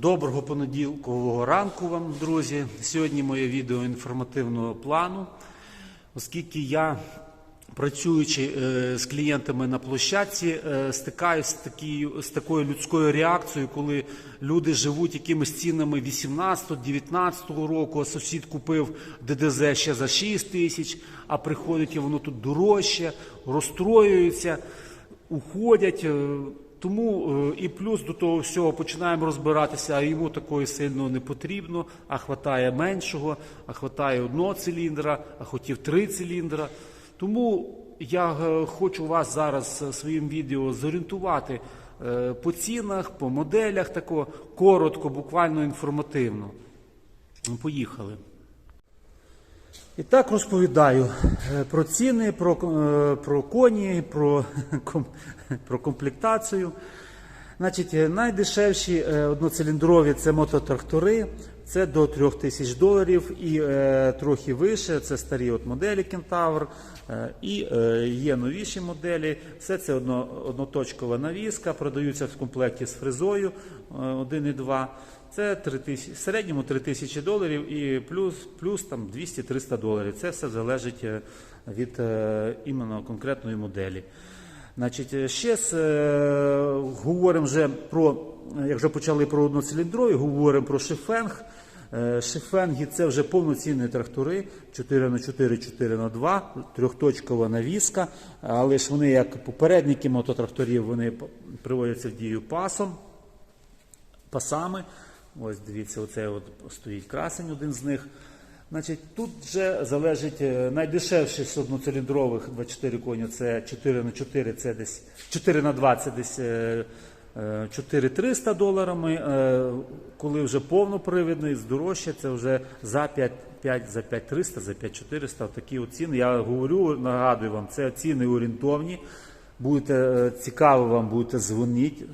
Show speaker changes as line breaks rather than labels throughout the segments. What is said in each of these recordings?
Доброго понеділкового ранку вам, друзі. Сьогодні моє відео інформативного плану, оскільки я, працюючи е, з клієнтами на площадці, е, стикаюся з, такою- з такою людською реакцією, коли люди живуть якимись цінами 18-19 року, а сусід купив ДДЗ ще за 6 тисяч, а приходить і воно тут дорожче, розстроюються, уходять. Тому е, і плюс до того всього починаємо розбиратися, а йому такої сильно не потрібно, а хватає меншого, а хватає одного циліндра, а хотів три циліндра. Тому я е, хочу вас зараз е, своїм відео зорієнтувати по цінах, по моделях, тако коротко, буквально інформативно. Поїхали. І так розповідаю е, про ціни, про, е, про коні, про, про комплектацію. Значить, е, найдешевші е, одноциліндрові це мототрактори, це до 3 тисяч доларів і е, трохи вище, це старі от моделі Кентавр, е, і є новіші моделі. Все це одно, одноточкова навіска, продаються в комплекті з фрезою 1 і 2. Це 3 тисячі, в середньому 3 тисячі доларів і плюс, плюс там 200-300 доларів. Це все залежить від іменно конкретної моделі. Значить, е, ще з, е, говоримо вже про, е, як вже почали про одноциліндрові, говоримо про шифенг. Е, Шифенги це вже повноцінні трактори 4х4, 4х2, трьохточкова навіска, але ж вони, як попередники мототракторів, вони приводяться в дію пасом пасами. Ось дивіться, оце от стоїть красень, один з них. Значить, тут вже залежить е, найдешевший з одноциліндрових 24 коні, це 4 на 4, це десь 4 на 2, це десь е, е, 4300 доларами. Е, Коли вже повнопривідний, здорожче, це вже за 5, 5 за 5300, за 5400. Такі от ціни. Я говорю, нагадую вам, це ціни орієнтовні. Будете е, цікаво вам, будете дзвонити,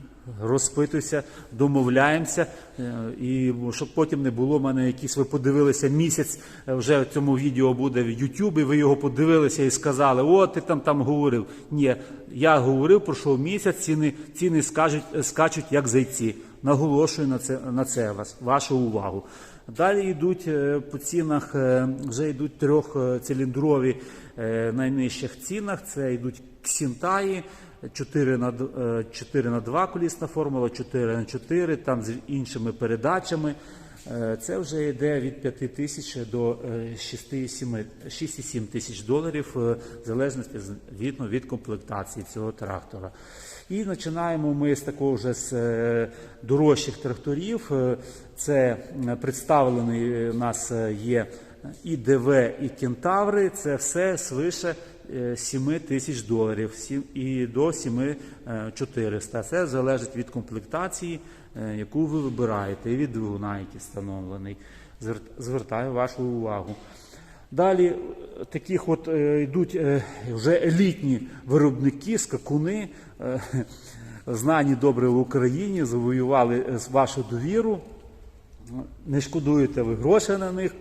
розпитуйся, домовляємося, е, і щоб потім не було в мене якісь, ви подивилися місяць, е, вже в цьому відео буде в Ютубі, ви його подивилися і сказали, о, ти там там говорив. Ні, я говорив, пройшов місяць, ціни, ціни скажуть, скачуть як зайці. Наголошую на це, на це вас, вашу увагу. Далі йдуть е, по цінах, е, вже йдуть трьохциліндрові е, найнижчих цінах. Це йдуть ксінтаї, 4 на, д- е, 4 на 2 колісна формула, 4 на 4, там з іншими передачами. Е, Це вже йде від 5 тисяч до е, 6,7 6,7 тисяч доларів, е, в залежності з- від комплектації цього трактора. І починаємо ми з такого вже з е, дорожчих тракторів. Е, Це е, представлений е, у нас е, є і ДВ, і кентаври. Це все свише е, 7 тисяч доларів і до 7 400. Це залежить від комплектації, е, яку ви вибираєте, і від двигуна, який встановлений. Звертаю вашу увагу. Далі е, таких от е, йдуть е, вже елітні виробники, скакуни, е, знані добре в Україні, завоювали е, вашу довіру. Не шкодуєте ви грошей на них,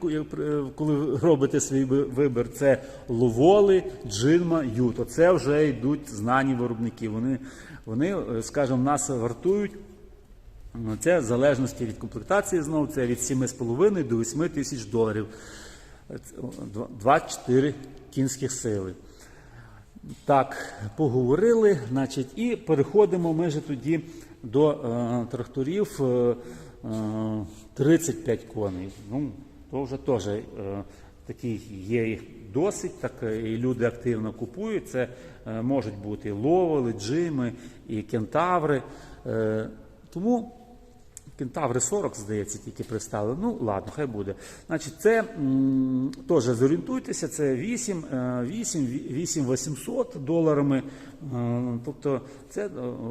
коли робите свій вибір. Це ловоли, джинма, юто. Це вже йдуть знані виробники. Вони, вони е, скажімо, нас вартують. Ну, Це в залежності від комплектації знову, це від 7,5 до 8 тисяч доларів. Е, це, о, два- 24 кінських сили. Так, поговорили, значить, і переходимо ми вже тоді до е, тракторів е, е, 35 коней. Ну, то вже теж е, такі є їх досить, так е, і люди активно купують. Це е, можуть бути і ловели, джими, і кентаври. Е, тому Кентаври 40, здається, тільки представили. Ну, ладно, хай буде. Значить, це теж зорієнтуйтеся, це 8, е, 8, 8 800 доларами. Е, Тобто, це, е,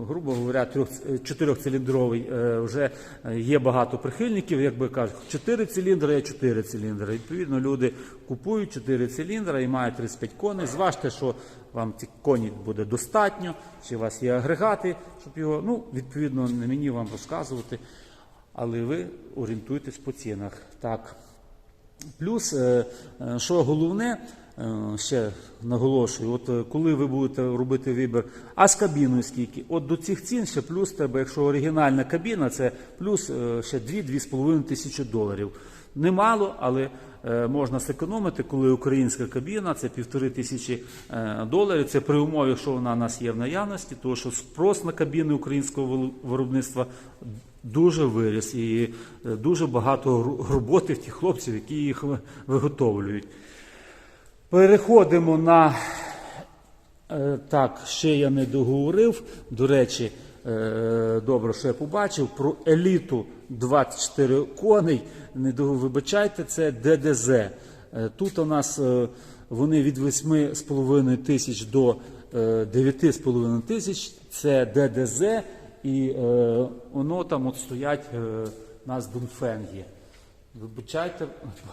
грубо говоря, трьох, е, чотирьохциліндровий. Вже є багато прихильників, як би кажуть, 4 циліндри є 4 циліндри. Відповідно, люди купують 4 циліндри і мають 35 коней. Зважте, що вам ці коні буде достатньо, чи у вас є агрегати, щоб його, ну, відповідно, не мені вам розказувати, але ви орієнтуйтесь по цінах. Так. Плюс, е, е, що головне, е, ще наголошую, от коли ви будете робити вибір, а з кабіною скільки? От до цих цін ще плюс тебе, якщо оригінальна кабіна, це плюс ще 2-2,5 тисячі доларів. Немало, але можна зекономити, коли українська кабіна це півтори тисячі доларів. Це при умові, що вона у нас є в наявності, тому що спрос на кабіни українського виробництва дуже виріс і е, дуже багато роботи в тих хлопців, які їх виготовлюють. Переходимо на Е, Так, ще я не договорив. До речі, е, добре, що я побачив про еліту 24 коней. Не вибачайте, це ДДЗ. Тут у нас вони від 8,5 тисяч до е, 9,5 тисяч. Це ДДЗ, і е, воно там от стоять е, нас Дунфенгі. Вибачайте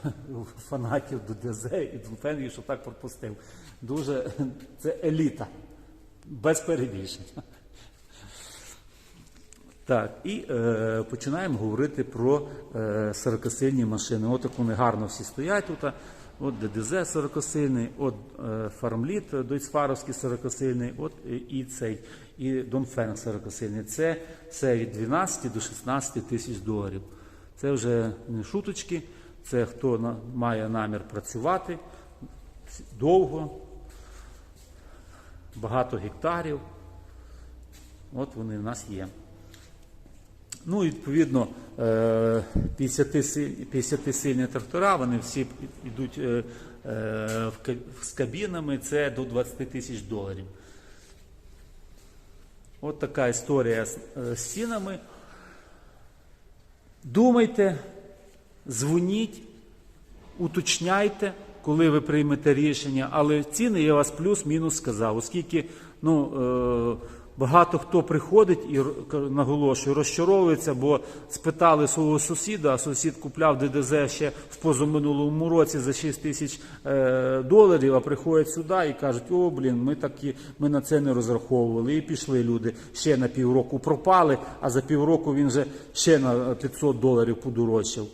фанатів ДДЗ і Дунфенгі, що так пропустив. Дуже це еліта, без перебільшень. Так, і е, починаємо говорити про е, 40-сильні машини. От як вони гарно всі стоять тут. От ДДЗ 40-сильний, от е, Фармліт Дойцфаровський 40-сильний, от і, і цей, і Донфенг 40-сильний. Це, це від 12 до 16 тисяч доларів. Це вже не шуточки, це хто на, має намір працювати довго, багато гектарів. От вони в нас є. Ну, відповідно, 50-сильні трактора, вони всі йдуть е, е, з кабінами, це до 20 тисяч доларів. От така історія з е, цінами. Думайте, дзвоніть, уточняйте, коли ви приймете рішення, але ціни я вас плюс-мінус сказав, оскільки ну, е, багато хто приходить і наголошую, розчаровується, бо спитали свого сусіда, а сусід купляв ДДЗ ще в позаминулому році за 6 тисяч е, доларів, а приходять сюди і кажуть, о, блін, ми такі, ми на це не розраховували. І пішли люди ще на півроку пропали, а за півроку він вже ще на 500 доларів подорожчав.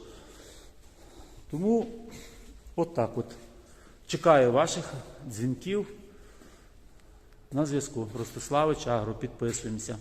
Тому от от. Чекаю ваших дзвінків на зв'язку. Ростиславич Агро, підписуємося.